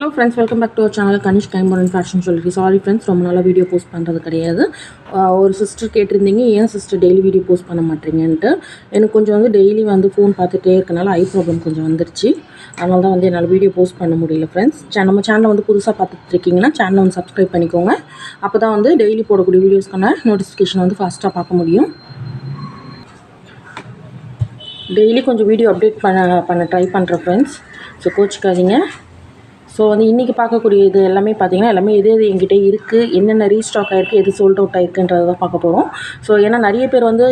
Hello friends welcome back to our channel Kanish கைம்பரன் fashion சொல்லி sorry friends ரொம்ப நாளாக video post பண்ணுறது கிடையாது. ஒரு சிஸ்டர் கேட்டிருந்தீங்க ஏன் சிஸ்டர் டெய்லி வீடியோ போஸ்ட் பண்ண மாட்டீங்கன்ட்டு? எனக்கு கொஞ்சம் வந்து டெய்லி வந்து ஃபோன் பார்த்துட்டே இருக்கனால ஐ ப்ராப்ளம் கொஞ்சம் வந்துருச்சு. அதனால தான் வந்து என்னால் வீடியோ போஸ்ட் பண்ண முடியல ஃப்ரெண்ட்ஸ் நம்ம சேனலை வந்து புதுசாக பார்த்துட்டு இருக்கீங்கன்னா சேனலை வந்து சப்ஸ்கிரைப் பண்ணிக்கோங்க. அப்போ தான் வந்து டெய்லி போடக்கூடிய வீடியோஸ்க்கான நோட்டிஃபிகேஷன் வந்து ஃபாஸ்ட்டாக பார்க்க முடியும். டெய்லி கொஞ்சம் வீடியோ அப்டேட் பண்ண பண்ண ட்ரை பண்ணுறேன் ஃப்ரெண்ட்ஸ் ஸோ கோச்சிக்காதீங்க. ஸோ வந்து இன்றைக்கி பார்க்கக்கூடிய இது எல்லாமே பார்த்தீங்கன்னா எல்லாமே எது எது எங்கிட்ட இருக்குது என்னென்ன ரீஸ்டாக் ஆகிருக்கு எது சோல்ட் அவுட் ஆயிருக்குன்றதை தான் பார்க்க போகிறோம் ஸோ ஏன்னா நிறைய பேர் வந்து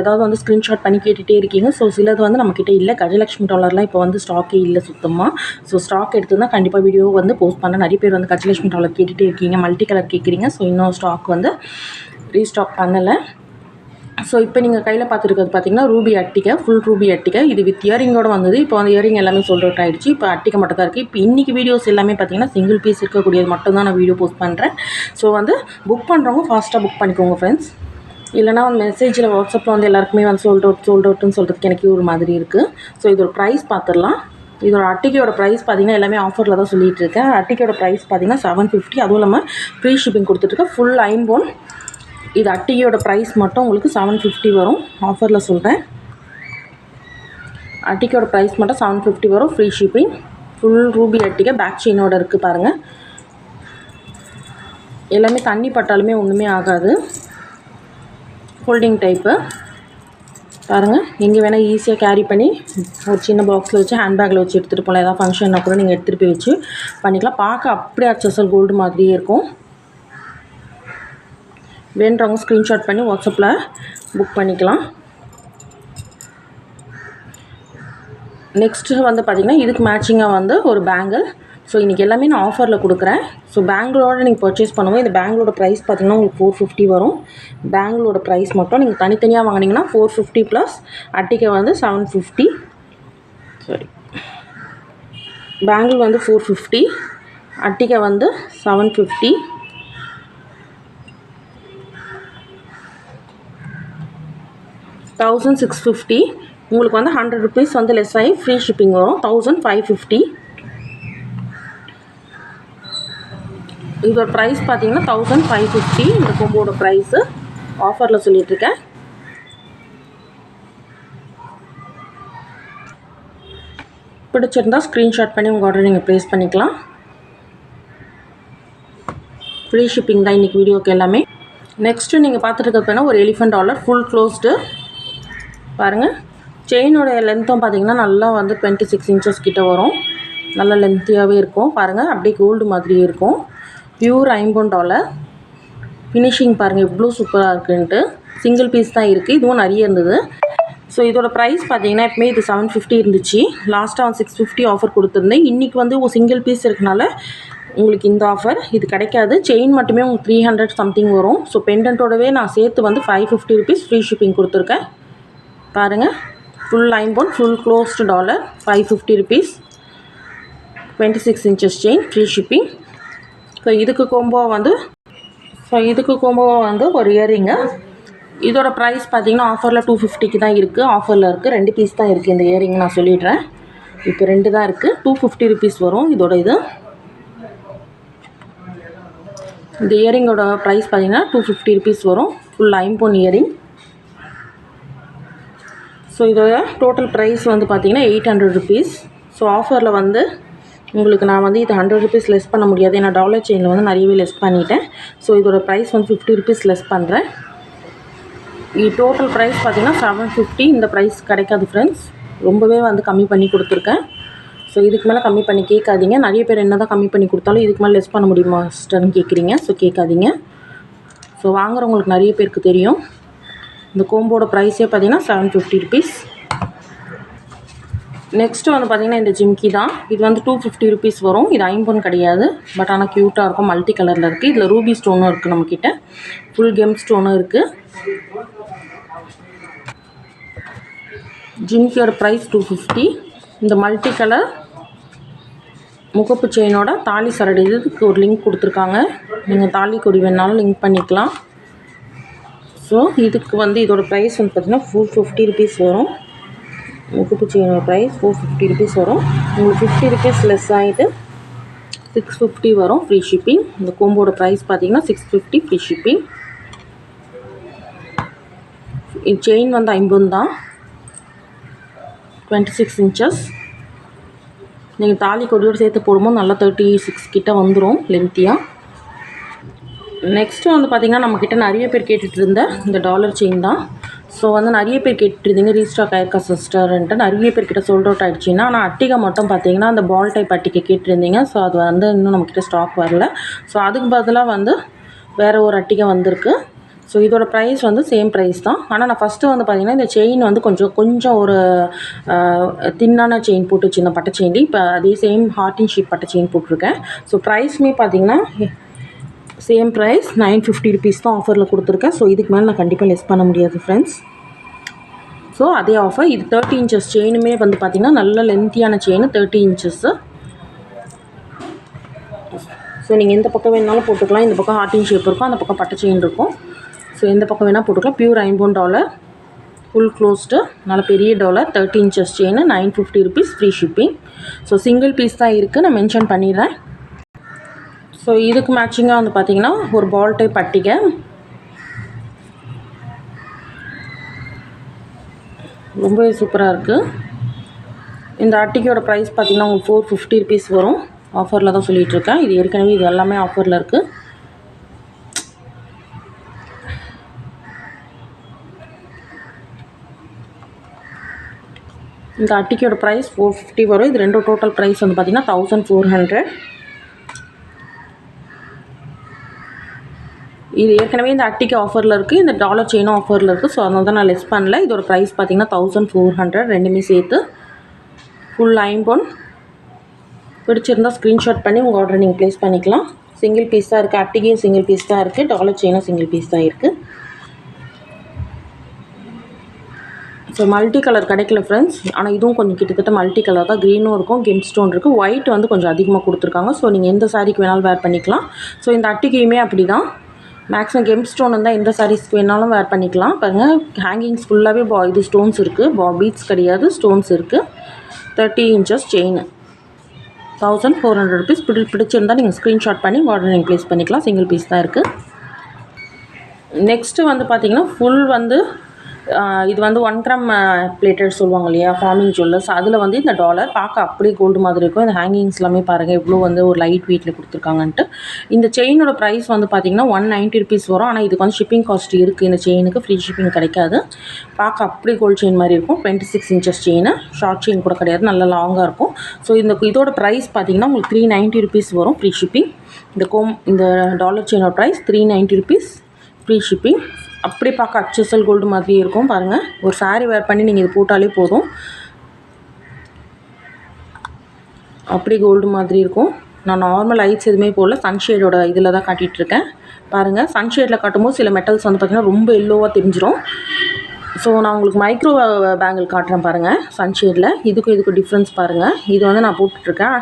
ஏதாவது வந்து ஸ்க்ரீன்ஷாட் பண்ணி கேட்டுகிட்டே இருக்கீங்க. ஸோ சிலது வந்து நம்மக்கிட்ட இல்லை. கஜலட்சுமி டாலர்லாம் இப்போ வந்து ஸ்டாக்கே இல்லை சுத்தமாக ஸோ ஸ்டாக் எடுத்து தான் கண்டிப்பாக வீடியோ வந்து போஸ்ட் பண்ண நிறைய பேர் வந்து கஜலட்சுமி டாலர் கேட்டுகிட்டே இருக்கீங்க. மல்டி கலர் கேட்குறீங்க ஸோ இன்னும் ஸ்டாக் வந்து ரீஸ்டாக் பண்ணலை. ஸோ இப்போ நீங்கள் கையில் பார்த்துருக்கிறது பார்த்தீங்கன்னா ரூபி அட்டிகை ஃபுல் ரூபி அட்டிகை. இது வித் இயரிங்கோட வந்தது. இப்போ வந்து இயரிங் எல்லாமே sold அவுட் ஆயிடுச்சு. இப்போ அட்டிக்கை மட்டும் தான் இருக்குது இப்போ இன்றைக்கி வீடியோஸ் எல்லாமே பார்த்தீங்கன்னா சிங்கிள் பீஸ் இருக்கக்கூடியது மட்டும் தான் நான் வீடியோ போஸ்ட் பண்ணுறேன் ஸோ வந்து புக் பண்ணுறவங்க ஃபாஸ்ட்டாக புக் பண்ணிக்கோங்க ஃப்ரெண்ட்ஸ் இல்லைனா மெசேஜில் வாட்ஸ்அப்பில் வந்து எல்லாருக்குமே வந்து சோல்ட் அவுட் சோல்ட் அவுட்னு சொல்கிறதுக்கு எனக்கு ஒரு மாதிரி இருக்குது ஸோ இதோட ப்ரைஸ் பார்த்துடலாம் இதோட அட்டிக்கையோட ப்ரைஸ் பார்த்தீங்கன்னா எல்லாமே ஆஃபரில் தான் சொல்லிகிட்டு இருக்கேன். அட்டிக்கையோட ப்ரைஸ் பார்த்தீங்கன்னா செவன் ஃபிஃப்டி அதுவும் இல்லாமல் ஃப்ரீ ஷிப்பிங் கொடுத்துட்ருக்கேன் ஃபுல் ஐம்போன். இது அட்டிகையோட ப்ரைஸ் மட்டும் உங்களுக்கு செவன் ஃபிஃப்டி வரும். ஆஃபரில் சொல்கிறேன் அட்டிகையோட ப்ரைஸ் மட்டும் செவன் ஃபிஃப்டி வரும். ஃப்ரீ ஷிப்பிங் ஃபுல் ரூபி அட்டிகை பேக் செயினோட இருக்குது பாருங்கள் எல்லாமே தண்ணி பட்டாலுமே ஒன்றுமே ஆகாது. ஹோல்டிங் டைப்பு பாருங்கள் எங்கே வேணால் ஈஸியாக கேரி பண்ணி ஒரு சின்ன பாக்ஸில் வச்சு ஹேண்ட்பேக்கில் வச்சு எடுத்துகிட்டு போகலாம் ஏதாவது ஃபங்க்ஷன்னா கூட நீங்கள் எடுத்துகிட்டு போய் வச்சு பண்ணிக்கலாம். பார்க்க அப்படியே அச்சசல் கோல்டு மாதிரியே இருக்கும். வேணுறவங்க ஸ்க்ரீன்ஷாட் பண்ணி வாட்ஸ்அப்பில் புக் பண்ணிக்கலாம். நெக்ஸ்ட்டு வந்து பார்த்திங்கன்னா இதுக்கு மேட்சிங்காக வந்து ஒரு பேங்கிள் ஸோ இன்றைக்கி எல்லாமே நான் ஆஃபரில் கொடுக்குறேன். ஸோ பேங்கிளோட நீங்கள் பர்ச்சேஸ் பண்ணுவோம் இந்த பேங்கிளோட ப்ரைஸ் பார்த்திங்கன்னா உங்களுக்கு ஃபோர் ஃபிஃப்டி வரும். பேங்கிளோட ப்ரைஸ் மட்டும் நீங்கள் தனித்தனியாக வாங்கினீங்கன்னா ஃபோர் ஃபிஃப்டி ப்ளஸ் அட்டிக்கை வந்து செவன் ஃபிஃப்டி சாரி பேங்கிள் வந்து ஃபோர் ஃபிஃப்டி அட்டிக்கை வந்து seven fifty thousand six fifty உங்களுக்கு வந்து ஹண்ட்ரட் ருபீஸ் வந்து லெஸ் ஆகி ஃப்ரீ ஷிப்பிங் வரும். தௌசண்ட் ஃபைவ் ஃபிஃப்டி இதோட ப்ரைஸ் பார்த்தீங்கன்னா தௌசண்ட் ஃபைவ் ஃபிஃப்டி இந்த கொம்போட ப்ரைஸு ஆஃபரில் சொல்லிகிட்ருக்கேன் பிடிச்சிருந்தா ஸ்க்ரீன்ஷாட் பண்ணி உங்கள் ஆர்டர் நீங்கள் ப்ளேஸ் பண்ணிக்கலாம். ஃப்ரீ ஷிப்பிங் தான் இன்றைக்கி வீடியோக்கு எல்லாமே. நெக்ஸ்ட்டு நீங்கள் பார்த்துட்டு வேணால் ஒரு எலிஃபென்ட் டாலர் ஃபுல் க்ளோஸ்டு பாருங்கள் செயினோட லென்த்தும் பார்த்தீங்கன்னா நல்லா வந்து டுவெண்ட்டி சிக்ஸ் இன்ச்சஸ் கிட்டே வரும். நல்லா லென்த்தியாகவே இருக்கும். பாருங்கள் அப்படியே கோல்டு மாதிரியே இருக்கும். பியூர் ஐம்பொன் டாலர் ஃபினிஷிங் பாருங்கள் எவ்வளோ சூப்பராக இருக்குன்ட்டு. சிங்கிள் பீஸ் தான் இருக்குது இதுவும் நிறைய இருந்தது. ஸோ இதோட ப்ரைஸ் பார்த்தீங்கன்னா எப்பவுமே இது செவன் ஃபிஃப்டி இருந்துச்சு. லாஸ்ட்டாக வந்து சிக்ஸ் ஃபிஃப்டி ஆஃபர் கொடுத்துருந்தேன். இன்றைக்கி வந்து ஒரு சிங்கிள் பீஸ் இருக்கனால உங்களுக்கு இந்த ஆஃபர் இது கிடைக்காது. செயின் மட்டுமே உங்களுக்கு த்ரீ ஹண்ட்ரட் சம்திங் வரும். ஸோ பெண்டன்ட்டோடவே நான் சேர்த்து வந்து five fifty rupees free shipping கொடுத்துருக்கேன். பாருங்கள் full ஐம்போன் full closed dollar five fifty rupees twenty six inches chain free shipping so இதுக்கு கோம்போ வந்து ஸோ இதுக்கு கோம்போ வந்து ஒரு இயரிங்கு இதோட ப்ரைஸ் பார்த்தீங்கன்னா ஆஃபரில் டூ ஃபிஃப்டிக்கு தான் இருக்குது ஆஃபரில் இருக்குது ரெண்டு பீஸ் தான் இருக்குது இந்த இயரிங் நான் சொல்லிடுறேன். இப்போ ரெண்டு தான் இருக்குது டூ ஃபிஃப்டி ருபீஸ் வரும் இதோட இது. இந்த இயரிங்கோட ப்ரைஸ் பார்த்தீங்கன்னா டூ ஃபிஃப்டி ருபீஸ் வரும். ஃபுல் ஐம்போன் இயரிங் ஸோ இதோட டோட்டல் ப்ரைஸ் வந்து பார்த்தீங்கன்னா எயிட் ஹண்ட்ரட் ருபீஸ் ஸோ ஆஃபரில் வந்து உங்களுக்கு நான் வந்து இது ஹண்ட்ரட் ருபீஸ் லெஸ் பண்ண முடியாது. ஏன்னா டாலர் செயினில் வந்து நிறையவே லெஸ் பண்ணிட்டேன். ஸோ இதோட ப்ரைஸ் வந்து ஃபிஃப்டி ருபீஸ் லெஸ் பண்ணுறேன் இது டோட்டல் ப்ரைஸ் பார்த்தீங்கன்னா செவன் ஃபிஃப்டி இந்த ப்ரைஸ் கிடைக்காது ஃப்ரெண்ட்ஸ் ரொம்பவே வந்து கம்மி பண்ணி கொடுத்துருக்கேன். ஸோ இதுக்கு மேலே கம்மி பண்ணி கேட்காதீங்க. நிறைய பேர் என்ன தான் கம்மி பண்ணி கொடுத்தாலும் இதுக்கு மேலே லெஸ் பண்ண முடியுமா சிஸ்டர்னு கேட்குறீங்க. ஸோ கேட்காதீங்க. ஸோ வாங்குறவங்களுக்கு நிறைய பேருக்கு தெரியும். இந்த கோம்போட ப்ரைஸே பார்த்தீங்கன்னா செவன் ஃபிஃப்டி ருபீஸ் நெக்ஸ்ட்டு வந்து பார்த்திங்கன்னா இந்த ஜிம்கி தான். இது வந்து டூ ஃபிஃப்டி ருபீஸ் வரும். இது ஐம்பொன் கிடையாது. பட் ஆனால் க்யூட்டாக இருக்கும். மல்டி கலரில் இருக்குது இதில் ரூபி ஸ்டோனும் இருக்குது நம்மக்கிட்ட ஃபுல் கெம் ஸ்டோனும் இருக்குது ஜிம்கியோட ப்ரைஸ் டூ ஃபிஃப்டி இந்த மல்டி கலர் முகப்பு செயினோட தாலி சரடு. இதுக்கு ஒரு லிங்க் கொடுத்துருக்காங்க. நீங்கள் தாலி கொடி வேணாலும் லிங்க் பண்ணிக்கலாம். ஸோ இதுக்கு வந்து இதோட ப்ரைஸ் வந்து பார்த்திங்கன்னா ஃபோர் ஃபிஃப்டி ருபீஸ் வரும். முகப்பு செயினோட ப்ரைஸ் ஃபோர் ஃபிஃப்டி ருபீஸ் வரும். உங்களுக்கு ஃபிஃப்டி ருபீஸ் லெஸ் ஆகிட்டு சிக்ஸ் ஃபிஃப்டி வரும் ஃப்ரீ ஷிப்பிங் இந்த கோம்போட ப்ரைஸ் பார்த்தீங்கன்னா six fifty free shipping chain வந்து ஐம்பது தான். டுவெண்ட்டி சிக்ஸ் இன்ச்சஸ் நீங்கள் தாலி கொடியோடு சேர்த்து போடும்போது நல்லா தேர்ட்டி சிக்ஸ் கிட்டே வந்துடும் லென்த்தியாக நெக்ஸ்ட்டு வந்து பார்த்திங்கன்னா நம்மக்கிட்ட நிறைய பேர் கேட்டுகிட்டு இருந்த இந்த டாலர் செயின் தான். ஸோ வந்து நிறைய பேர் கேட்டுருந்தீங்க ரீஸ்டாக் ஆயிருக்கா சிஸ்டர்ன்ட்டு நிறைய பேர்கிட்ட சோல்ட் அவுட் ஆகிடுச்சின்னா ஆனால் அட்டிகை மட்டும் பார்த்தீங்கன்னா அந்த பால் டைப் அட்டிக்கை கேட்டிருந்தீங்க ஸோ அது வந்து இன்னும் நம்மக்கிட்ட ஸ்டாக் வரல. ஸோ அதுக்கு பதிலாக வந்து வேறு ஒரு அட்டிகை வந்திருக்கு. ஸோ இதோட ப்ரைஸ் வந்து சேம் ப்ரைஸ் தான். ஆனால் நான் ஃபஸ்ட்டு வந்து பார்த்திங்கன்னா இந்த செயின் வந்து கொஞ்சம் கொஞ்சம் ஒரு தின்னான செயின் போட்டு இந்த பட்டை செயின் இப்போ அதே சேம் ஹார்டின் ஷீப் பட்டை செயின் போட்டிருக்கேன். ஸோ ப்ரைஸ்மே பார்த்திங்கன்னா same price nine fifty rupees தான் ஆஃபரில் கொடுத்துருக்கேன். ஸோ இதுக்கு மேலே நான் கண்டிப்பாக லெஸ் பண்ண முடியாது ஃப்ரெண்ட்ஸ் ஸோ அதே ஆஃபர் இது தேர்ட்டி இன்ச்சஸ் செயினுமே வந்து பார்த்திங்கன்னா நல்ல லென்த்தியான செயின் தேர்ட்டி இன்ச்சஸ்ஸு ஸோ நீங்கள் எந்த பக்கம் வேணாலும் போட்டுக்கலாம். இந்த பக்கம் ஹார்டின் ஷேப் இருக்கும் அந்த பக்கம் பட்டை செயின் இருக்கும். ஸோ எந்த பக்கம் வேணால் போட்டுக்கலாம். பியூர் ஐம்போன் டாலர் ஃபுல் க்ளோஸ்டு நல்ல பெரிய dollar thirty inches chain nine fifty rupees free shipping so single piece தான் இருக்குது நான் மென்ஷன் பண்ணிடுறேன். ஸோ இதுக்கு மேட்சிங்காக வந்து பார்த்திங்கன்னா ஒரு பால் டைப் பட்டிகை. ரொம்பவே சூப்பராக இருக்குது இந்த அட்டிக்கையோட ப்ரைஸ் பார்த்திங்கன்னா உங்களுக்கு ஃபோர் ஃபிஃப்டி ருபீஸ் வரும். ஆஃபரில் தான் சொல்லிகிட்ருக்கேன் இது ஏற்கனவே இது எல்லாமே ஆஃபரில் இருக்குது இந்த அட்டிக்கையோட ப்ரைஸ் ஃபோர் ஃபிஃப்டி வரும். இது ரெண்டும் டோட்டல் ப்ரைஸ் வந்து பார்த்திங்கன்னா தௌசண்ட் ஃபோர் ஹண்ட்ரட் இது ஏற்கனவே இந்த அட்டிக்கு ஆஃபரில் இருக்குது இந்த டாலர் செயினும் ஆஃபரில் இருக்குது ஸோ அதனால தான் நான் லெஸ் பண்ணல. இதோட ப்ரைஸ் பார்த்தீங்கன்னா தௌசண்ட் ஃபோர் ஹண்ட்ரட் ரெண்டுமே சேர்த்து ஃபுல் ஐம்பொன் பிடிச்சிருந்தால் ஸ்க்ரீன்ஷாட் பண்ணி உங்கள் ஆர்டர் நீங்கள் ப்ளேஸ் பண்ணிக்கலாம். சிங்கிள் பீஸ் தான் இருக்குது அட்டிகையும் சிங்கிள் பீஸ் தான் இருக்குது டாலர் செயினும் சிங்கிள் பீஸ் தான் இருக்குது ஸோ மல்டி கலர் கிடைக்கல ஃப்ரெண்ட்ஸ் ஆனால் இதுவும் கொஞ்சம் கிட்டத்தட்ட மல்டி கலர் தான். க்ரீனும் இருக்கும் கெம் ஸ்டோன் இருக்குது ஒயிட் வந்து கொஞ்சம் அதிகமாக கொடுத்துருக்காங்க. ஸோ நீங்கள் எந்த சாரீக்கு வேணாலும் வேர் பண்ணிக்கலாம். ஸோ இந்த அட்டிகையுமே அப்படி தான் மேக்ஸிமம் கெம் ஸ்டோன் இருந்தால் எந்த சாரீஸ்க்கு வேணாலும் வேர் பண்ணிக்கலாம். பாருங்கள் ஹேங்கிங்ஸ் ஃபுல்லாகவே பா இது ஸ்டோன்ஸ் இருக்குது பா பீட்ஸ் கிடையாது ஸ்டோன்ஸ் இருக்குது thirty inches chain thousand four hundred rupees பிடி பிடிச்சிருந்தால் நீங்கள் ஸ்க்ரீன்ஷாட் பண்ணி ஆர்டர் நீங்கள் ப்ளேஸ் பண்ணிக்கலாம். சிங்கிள் பீஸ் தான் இருக்குது நெக்ஸ்ட்டு வந்து பார்த்திங்கன்னா ஃபுல் வந்து இது வந்து ஒன் கிராம் பிளேட்டட் சொல்லுவாங்க இல்லையா ஃபார்மிங் ஜுவல்லர்ஸ் அதில் வந்து இந்த டாலர் பார்க்க அப்படியே கோல்டு மாதிரி இருக்கும். இந்த ஹேங்கிங்ஸ் எல்லாமே பாருங்கள் எவ்வளோ வந்து ஒரு லைட் வெயிட்டில் கொடுத்துருக்காங்கன்ட்டு. இந்த செயினோட ப்ரைஸ் வந்து பார்த்திங்கன்னா ஒன் நைன்ட்டி ருபீஸ் வரும். ஆனால் இதுக்கு வந்து ஷிப்பிங் காஸ்ட் இருக்குது இந்த செயினுக்கு ஃப்ரீ ஷிப்பிங் கிடைக்காது. பார்க்க அப்படியே கோல்டு செயின் மாதிரி இருக்கும். Twenty six inches chain short chain கூட கிடையாது. நல்லா லாங்காக இருக்கும். ஸோ இந்த இதோட ப்ரைஸ் பார்த்திங்கன்னா உங்களுக்கு த்ரீ நைன்ட்டி ருபீஸ் வரும் ஃப்ரீ ஷிப்பிங் இந்த கோம் இந்த dollar செயினோட price three ninety rupees free shipping அப்படியே பார்க்க அச்சுசல் கோல்டு மாதிரி இருக்கும். பாருங்கள் ஒரு saree வேர் பண்ணி நீங்கள் இது போட்டாலே போதும். அப்படி கோல்டு மாதிரி இருக்கும். நான் நார்மல் லைட்ஸ் எதுவுமே போடல. சன்ஷேடோட இதில் தான் காட்டிகிட்டு இருக்கேன். பாருங்கள் சன்ஷேடில் காட்டும்போது சில மெட்டல்ஸ் வந்து பார்த்திங்கன்னா ரொம்ப எல்லோவாக தெரிஞ்சிடும் ஸோ நான் உங்களுக்கு மைக்ரோ பேங்கிள் காட்டுறேன் பாருங்கள் சன்ஷேடில் இதுக்கும் இதுக்கு டிஃப்ரென்ஸ் பாருங்கள் இது வந்து நான் போட்டுட்ருக்கேன்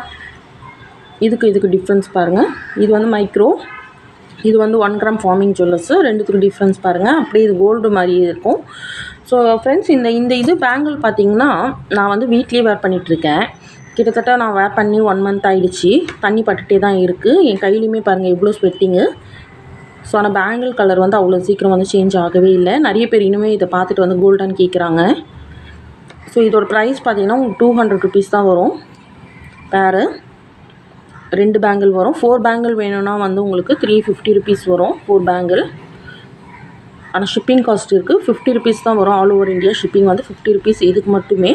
இதுக்கு இதுக்கு டிஃப்ரென்ஸ் பாருங்கள் இது வந்து மைக்ரோ இது வந்து ஒன் கிராம் ஃபார்மிங் ஜுவல்லர்ஸு ரெண்டுத்துக்கும் டிஃப்ரென்ஸ் பாருங்கள் அப்படியே இது கோல்டு மாதிரி இருக்கும். ஸோ ஃப்ரெண்ட்ஸ் இந்த இந்த இது பேங்கிள் பார்த்தீங்கன்னா நான் வந்து வீட்லேயே வேர் பண்ணிகிட்ருக்கேன் கிட்டத்தட்ட நான் வேர் பண்ணி ஒன் மந்த் ஆகிடுச்சி தண்ணி பட்டுகிட்டே தான் இருக்குது என் கையிலையுமே பாருங்கள் எவ்வளோ ஸ்வெட்டிங்கு ஸோ ஆனால் பேங்கிள் கலர் வந்து அவ்வளோ சீக்கிரம் வந்து சேஞ்ச் ஆகவே இல்லை. நிறைய பேர் இன்னுமே இதை பார்த்துட்டு வந்து கோல்டன் கேட்குறாங்க ஸோ இதோட ப்ரைஸ் பார்த்தீங்கன்னா உங்களுக்கு டூ ஹண்ட்ரட் ருபீஸ் தான் வரும். பேரு ரெண்டு பேங்கிள் வரும். ஃபோர் பேங்கிள் வேணும்னா வந்து உங்களுக்கு த்ரீ ஃபிஃப்டி ருபீஸ் வரும். ஃபோர் பேங்கிள் ஆனால் ஷிப்பிங் காஸ்ட் இருக்குது ஃபிஃப்டி ருபீஸ் தான் வரும். ஆல் ஓவர் இந்தியா ஷிப்பிங் வந்து ஃபிஃப்டி ருபீஸ் இதுக்கு மட்டுமே.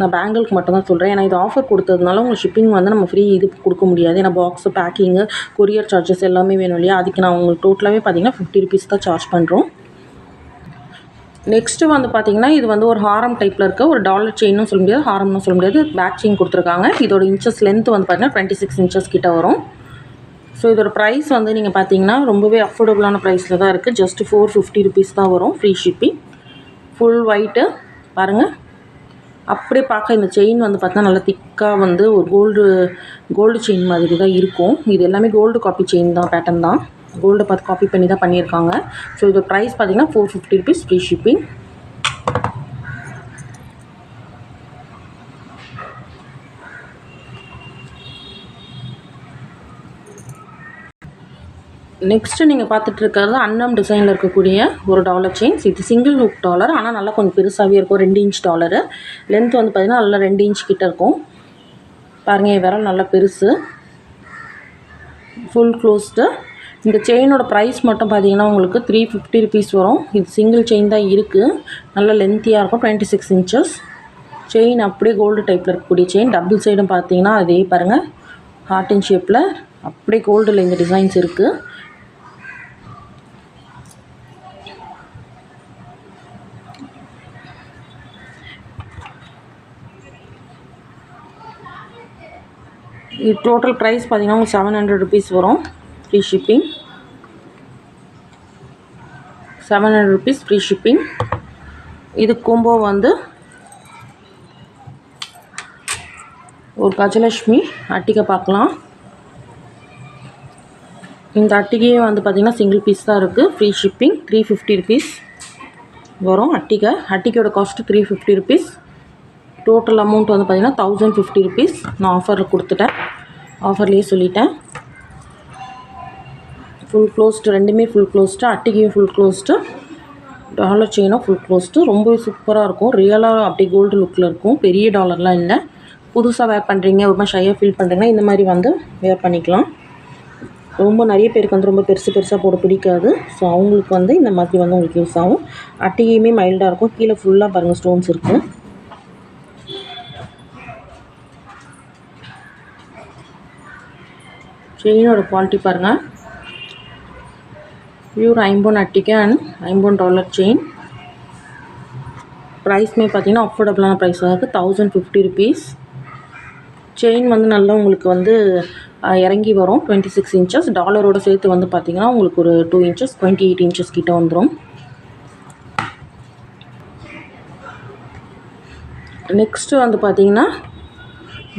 நான் பேங்கிளுக்கு மட்டும்தான் சொல்கிறேன் ஏன்னா இது ஆஃபர் கொடுத்ததுனால உங்களுக்கு ஷிப்பிங் வந்து நம்ம ஃப்ரீ இது கொடுக்க முடியாது. ஏன்னா பாக்ஸு பேக்கிங்கு கொரியர் சார்ஜஸ் எல்லாமே வேணும் இல்லையா? அதுக்கு நான் உங்களுக்கு டோட்டலாகவே பார்த்தீங்கன்னா ஃபிஃப்டி ருபீஸ் தான் சார்ஜ் பண்ணுறோம் நெக்ஸ்ட்டு வந்து பார்த்தீங்கன்னா இது வந்து ஒரு ஹாரம் டைப்பில் இருக்க ஒரு டாலர் செயின்னு சொல்ல முடியாது ஹாரம்னு சொல்ல முடியாது. பேக் செயின் கொடுத்துருக்காங்க. இதோட இன்ச்சஸ் லென்த் வந்து பார்த்தீங்கன்னா டுவெண்ட்டி சிக்ஸ் இன்ச்சஸ் கிட்ட வரும். ஸோ இதோட ப்ரைஸ் வந்து நீங்கள் பார்த்தீங்கன்னா ரொம்பவே அஃபோர்டபுளான ப்ரைஸில் தான் இருக்குது ஜஸ்ட் ஃபோர் ஃபிஃப்டி ருபீஸ் தான் வரும் ஃப்ரீ ஷிப்பிங் ஃபுல் ஒயிட்டு பாருங்கள் அப்படியே பார்க்க இந்த செயின் வந்து பார்த்தா நல்லா திக்காக வந்து ஒரு கோல்டு கோல்டு செயின் மாதிரி தான் இருக்கும். இது எல்லாமே கோல்டு காப்பி செயின் தான் பேட்டர்ன் தான். கோல்டை பார்த்து காப்பி பண்ணி தான் பண்ணியிருக்காங்க. ஸோ இதோட ப்ரைஸ் பார்த்தீங்கன்னா four fifty rupees free shipping next நீங்கள் பார்த்துட்டு இருக்கிறது அன்னம் டிசைனில் இருக்கக்கூடிய ஒரு டாலர் செயின்ஸ் இது சிங்கிள் ஹுக் டாலர் ஆனால் நல்லா கொஞ்சம் பெருசாகவே இருக்கும். ரெண்டு இன்ச் டாலரு லென்த் வந்து பார்த்திங்கன்னா நல்லா ரெண்டு இன்ச் கிட்ட இருக்கும். பாருங்கள் என் விரல் நல்லா பெருசு. ஃபுல் க்ளோஸ்டு இந்த செயினோட ப்ரைஸ் மட்டும் பார்த்தீங்கன்னா உங்களுக்கு த்ரீ ஃபிஃப்டி ருபீஸ் வரும். இது சிங்கிள் செயின் தான் இருக்குது நல்ல லென்த்தியாக இருக்கும். டுவெண்ட்டி சிக்ஸ் இன்ச்சஸ் செயின் அப்படியே கோல்டு டைப்பில் இருக்கக்கூடிய செயின் டபுள் சைடும் பார்த்தீங்கன்னா அதே பாருங்கள் ஹார்ட் ஷேப்பில் அப்படியே கோல்டில் இந்த டிசைன்ஸ் இருக்குது இது டோட்டல் ப்ரைஸ் பார்த்தீங்கன்னா உங்களுக்கு செவன் ஹண்ட்ரட் ருபீஸ் வரும். Free shipping seven hundred rupees free shipping இது கோம்போ வந்து ஒரு கஜலட்சுமி அட்டிகை பார்க்கலாம். இந்த அட்டிகையே வந்து பார்த்திங்கன்னா சிங்கிள் பீஸ் தான் இருக்குது free shipping three fifty rupees வரும் அட்டிகை. அட்டிகையோட cost three fifty rupees total amount வந்து பார்த்திங்கன்னா தௌசண்ட் ஃபிஃப்டி ருபீஸ் நான் ஆஃபரில் கொடுத்துட்டேன். ஆஃபர்லேயே சொல்லிட்டேன். ஃபுல் க்ளோஸ்டு ரெண்டுமே ஃபுல் க்ளோஸ்டு அட்டிகையும் ஃபுல் க்ளோஸ்டு டாலர் செயினும் ஃபுல் க்ளோஸ்டு ரொம்ப சூப்பராக இருக்கும். ரியலாக அப்படியே கோல்டு லுக்கில் இருக்கும். பெரிய டாலர்லாம் இல்லை. புதுசாக வேர் பண்ணுறீங்க ஒரு மாதிரி ஷையாக ஃபீல் பண்ணுறீங்கன்னா இந்த மாதிரி வந்து வேர் பண்ணிக்கலாம். ரொம்ப நிறைய பேருக்கு வந்து ரொம்ப பெருசு பெருசாக போட பிடிக்காது. ஸோ அவங்களுக்கு வந்து இந்த மாதிரி வந்து உங்களுக்கு யூஸ் ஆகும். அட்டிகையுமே மைல்டாக இருக்கும். கீழே ஃபுல்லாக பாருங்கள் ஸ்டோன்ஸ் இருக்குது செயினோட குவாலிட்டி பாருங்கள் பியூர் ஐம்போன் அட்டிக்கு அண்ட் ஐம்போன் டாலர் செயின் ப்ரைஸ்மே பார்த்தீங்கன்னா அஃபோர்டபுளான ப்ரைஸாக இருக்குது தௌசண்ட் ஃபிஃப்டி ருபீஸ் செயின் வந்து நல்லா உங்களுக்கு வந்து இறங்கி வரும். டுவெண்ட்டி சிக்ஸ் இன்ச்சஸ் டாலரோட சேர்த்து வந்து பார்த்தீங்கன்னா உங்களுக்கு ஒரு two inches twenty eight inches கிட்டே வந்துடும் நெக்ஸ்ட்டு வந்து பார்த்தீங்கன்னா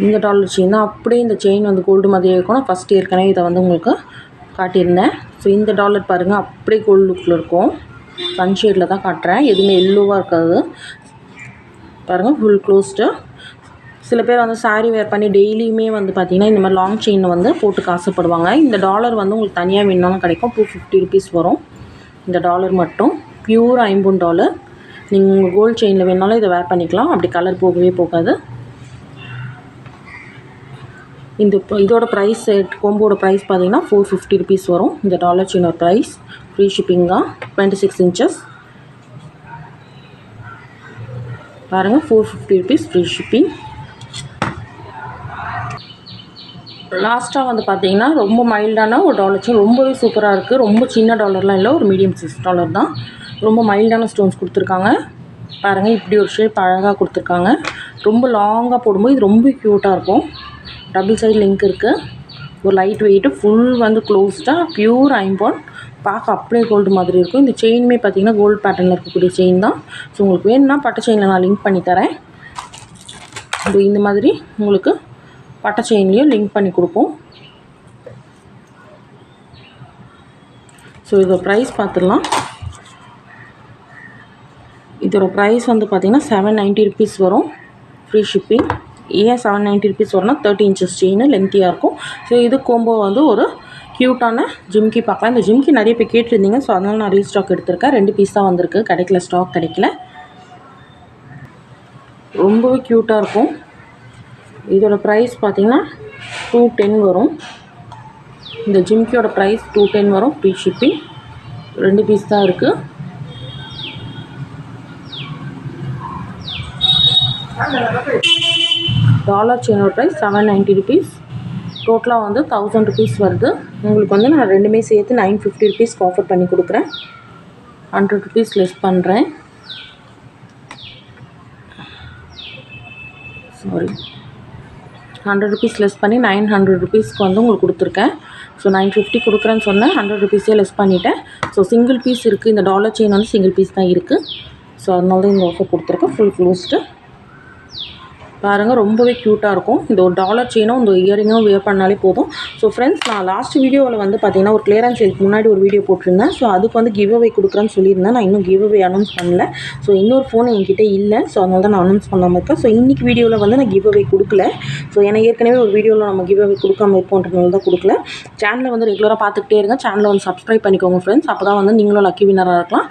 இந்த டாலர் செயின் தான். அப்படியே இந்த செயின் வந்து கோல்டு மாதிரி இருக்கணும். நான் ஃபஸ்ட் ஏற்கனவே இதை வந்து உங்களுக்கு காட்டியிருந்தேன். ஸோ இந்த டாலர் பாருங்கள் அப்படியே கோல்டு லுக்கில் இருக்கும். சன்ஷேடில் தான் காட்டுறேன். எதுவுமே எல்லோவாக இருக்காது. பாருங்கள் ஃபுல் க்ளோஸ்டு சில பேர் வந்து சாரீ வேர் பண்ணி டெய்லியுமே வந்து பார்த்திங்கன்னா இந்த மாதிரி லாங் செயின் வந்து போட்டுக்க ஆசைப்படுவாங்க இந்த டாலர் வந்து உங்களுக்கு தனியாக வேணுனாலும் கிடைக்கும். டூ ஃபிஃப்டி ருபீஸ் வரும். இந்த டாலர் மட்டும். பியூர் ஐம்பூன் டாலர். நீங்கள் உங்கள் கோல்டு செயினில் வேணாலும் இதை வேர் பண்ணிக்கலாம். அப்படி கலர் போகவே போகாது. இந்த இதோட ப்ரைஸ் கோம்போட ப்ரைஸ் பார்த்தீங்கன்னா ஃபோர் ஃபிஃப்டி ருபீஸ் வரும். இந்த டாலர் செயினோட ப்ரைஸ் ஃப்ரீ ஷிப்பிங் தான் டுவெண்ட்டி சிக்ஸ் இன்ச்சஸ் பாருங்கள் four fifty rupees free shipping லாஸ்ட்டாக வந்து பார்த்தீங்கன்னா ரொம்ப மைல்டான ஒரு டாலர் செயின் ரொம்பவே சூப்பராக இருக்குது ரொம்ப சின்ன டாலர்லாம் இல்லை ஒரு மீடியம் சைஸ் டாலர் தான். ரொம்ப மைல்டான ஸ்டோன்ஸ் கொடுத்துருக்காங்க. பாருங்கள் இப்படி ஒரு ஷேப் அழகாக கொடுத்துருக்காங்க. ரொம்ப லாங்காக போடும்போது இது ரொம்ப க்யூட்டாக இருக்கும். டபுள் சைடு லிங்க் இருக்குது ஒரு லைட் வெயிட்டு ஃபுல் வந்து க்ளோஸ்டாக பியூர் ஐம்பான் பார்க்க அப்படியே கோல்டு மாதிரி இருக்கும். இந்த செயினுமே பார்த்தீங்கன்னா கோல்டு பேட்டர்னில் இருக்கக்கூடிய செயின் தான். ஸோ உங்களுக்கு வேணும்னா பட்டை செயினில் நான் லிங்க் பண்ணி தரேன். இது இந்த மாதிரி உங்களுக்கு பட்டை செயின்லேயும் லிங்க் பண்ணி கொடுப்போம். ஸோ இதோட ப்ரைஸ் பார்த்துடலாம். இதோட ப்ரைஸ் வந்து பார்த்திங்கன்னா செவன் நைன்ட்டி ருபீஸ் வரும். ஃப்ரீ ஷிப்பிங் ஏன் செவன் நைன்ட்டி ருபீஸ் வரும்னா தேர்ட்டி இன்ச்சஸ் செயின் லென்த்தியாக இருக்கும். ஸோ இது கோம்போ வந்து ஒரு க்யூட்டான ஜிம்கி பார்க்கலாம். இந்த ஜிம்கி நிறைய பேர் கேட்டிருந்தீங்க. ஸோ அதனால் நான் ரீஸ்டாக் எடுத்திருக்கேன். ரெண்டு பீஸ் தான் வந்திருக்கு. கிடைக்கல ஸ்டாக் கிடைக்கல. ரொம்பவே க்யூட்டாக இருக்கும். இதோட ப்ரைஸ் பார்த்தீங்கன்னா டூ டென் வரும். இந்த ஜிம்கியோட ப்ரைஸ் டூ டென் வரும். ஃப்ரீ ஷிப்பிங் ரெண்டு பீஸ் தான் இருக்குது டாலர் செயினோட ப்ரைஸ் செவன் நைன்ட்டி ருபீஸ் டோட்டலாக வந்து தௌசண்ட் ருபீஸ் வருது. உங்களுக்கு வந்து நான் ரெண்டுமே சேர்த்து நைன் ஃபிஃப்டி ருபீஸ்க்கு ஆஃபர் பண்ணி கொடுக்குறேன். ஹண்ட்ரட் ருபீஸ் லெஸ் பண்ணுறேன் சாரி ஹண்ட்ரட் ருபீஸ் லெஸ் பண்ணி நைன் ஹண்ட்ரட் ருபீஸ்க்கு வந்து உங்களுக்கு கொடுத்துருக்கேன். ஸோ நைன் ஃபிஃப்டி கொடுக்குறேன்னு சொன்னேன். ஹண்ட்ரட் ருபீஸே லெஸ் பண்ணிட்டேன். ஸோ சிங்கிள் பீஸ் இருக்குது இந்த டாலர் செயின் வந்து சிங்கிள் பீஸ் தான் இருக்குது ஸோ அதனால தான் இந்த ஆஃபர் கொடுத்துருக்கேன். ஃபுல் க்ளோஸ்ட்டு பாருங்கள் ரொம்பவே க்யூட்டாக இருக்கும். இந்த ஒரு டாலர் செயினும் இந்த இயரிங்கும் வியர் பண்ணாலே போதும். ஸோ ஃப்ரெண்ட்ஸ் நான் லாஸ்ட் வீடியோவில் வந்து பார்த்தீங்கன்னா ஒரு கிளியரன்ஸ் சேலுக்கு முன்னாடி ஒரு வீடியோ போட்டிருந்தேன். ஸோ அதுக்கு வந்து கிவ் அவே கொடுக்குறேன்னு சொல்லியிருந்தேன். நான் இன்னும் கிவ் அவே அனௌன்ஸ் பண்ணல. ஸோ இன்னொரு ஃபோன் என்கிட்ட இல்லை. ஸோ அதனால தான் நான் அனௌன்ஸ் பண்ணாமல் இருக்கேன். ஸோ இன்றைக்கி வீடியோவில் வந்து நான் கிவ் அவே கொடுக்கல. ஸோ ஏன்னா ஏற்கனவே ஒரு வீடியோவில் நம்ம கிவ் அவே கொடுக்காம இருப்போன்றதுனால தான் கொடுக்கல. சேனலை வந்து ரெகுலராக பார்த்துக்கிட்டே இருங்க. சேனலை வந்து சப்ஸ்கிரைப் பண்ணிக்கோங்க ஃப்ரெண்ட்ஸ் அப்போ தான் வந்து நீங்களும் லக்கி வினராக இருக்கலாம்.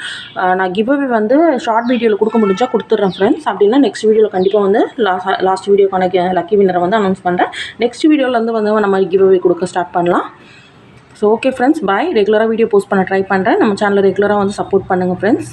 நான் கிவ் அவே வந்து ஷார்ட் வீடியோவில் கொடுக்க முடிஞ்சால் கொடுத்துட்றேன் ஃப்ரெண்ட்ஸ் அப்படின்னா நெக்ஸ்ட் வீடியோவில் கண்டிப்பாக வந்து லாஸ்ட் லாஸ்ட் வீடியோக்கான லக்கி வின்னரை வந்து அனௌன்ஸ் பண்ணுறேன் நெக்ஸ்ட் வீடியோவில் வந்து வந்து நம்ம கிவ் அவே கொடுக்க ஸ்டார்ட் பண்ணலாம். ஸோ ஓகே ஃப்ரெண்ட்ஸ் பாய் ரெகுலராக வீடியோ போஸ்ட் பண்ண ட்ரை பண்ணுறேன் நம்ம சேனலை ரெகுலராக வந்து சப்போர்ட் பண்ணுங்கள் ஃப்ரெண்ட்ஸ்